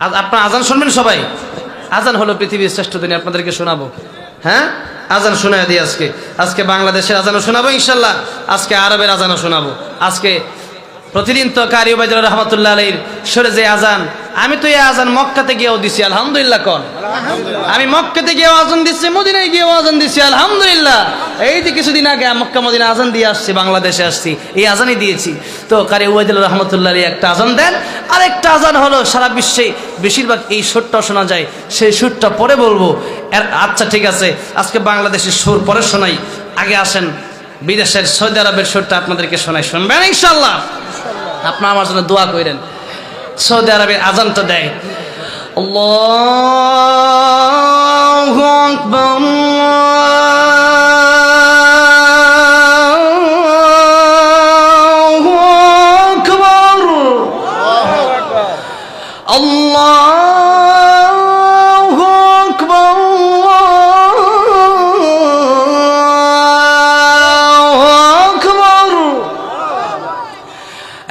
আপনার আজান শুনবেন সবাই? আজান হলো পৃথিবীর শ্রেষ্ঠ দিনে, আপনাদেরকে শোনাবো। হ্যাঁ? আজান শোনায় দিই আজকে। আজকে বাংলাদেশের আজানও শোনাবো, ইনশাল্লাহ। আজকে আরবের আজানও শোনাবো। আজকে প্রতিদিন তো কারি ওবায়দুল্লাহ রহমতুল্লাহ আলীর সরে যে আজান, আমি তো এই আজান মক্কাতে গিয়েও দিছি, আলহামদুলিল্লাহ কন। আমি মক্কাতে গিয়েও আজান দিচ্ছি মদিনায় গিয়েও আজান দিচ্ছি আলহামদুলিল্লাহ। এই যে কিছুদিন আগে মক্কা আজান দিয়ে আসছি, বাংলাদেশে আসছি। এই আজানই দিয়েছি। তো কারি ওবায়দুল্লাহ রহমতুল্লাহ একটা আজান দেন। আর একটা আজান হলো সারা বিশ্বে বেশিরভাগ এই সুরটা শোনা যায়। সেই সুরটা পরে বলব। এর আচ্ছা ঠিক আছে। আজকে বাংলাদেশের সুর পরে শোনাই। আগে আসেন। বিদেশের সৌদি আরবের সুরটা আপনাদেরকে শোনাই। শুনবেন ইনশাল্লাহ আপনার আমার জন্য দোয়া করেন সৌদি আরবে আজানটা দেয়। আল্লাহু আকবার।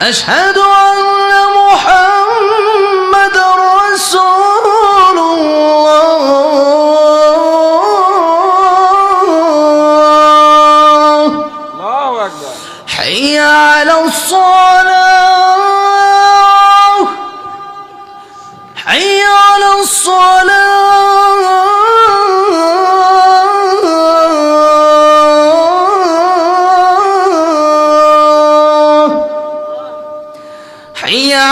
أشهد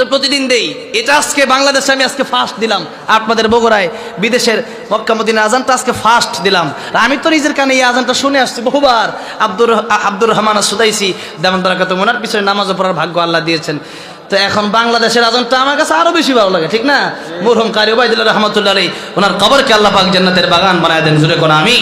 তো প্রতিদিন দেই। এটা আজকে বাংলাদেশে আমি আজকে ফার্স্ট দিলাম। আপনাদের বগুড়ায়, বিদেশের মক্কা মদিনা আজানটা আজকে ফার্স্ট দিলাম। আমি তো নিজের কানে এই আজানটা শুনে আসছি বহুবার। আব্দুর আব্দুর রহমান সুদাইসি দেমন দরাকাত ওনার পিছনে নামাজও পড়ার ভাগ্য আল্লাহ দিয়েছেন। তো এখন বাংলাদেশের আজানটা আমার কাছে আরও বেশি ভালো লাগে, ঠিক না? মুরহম কারি ওবায়দুল্লাহ রহমতুল্লাহ ওনার কবরকে আল্লাহ পাক জান্নাতের বাগান বানায় দেন জুড়ে কোন আমি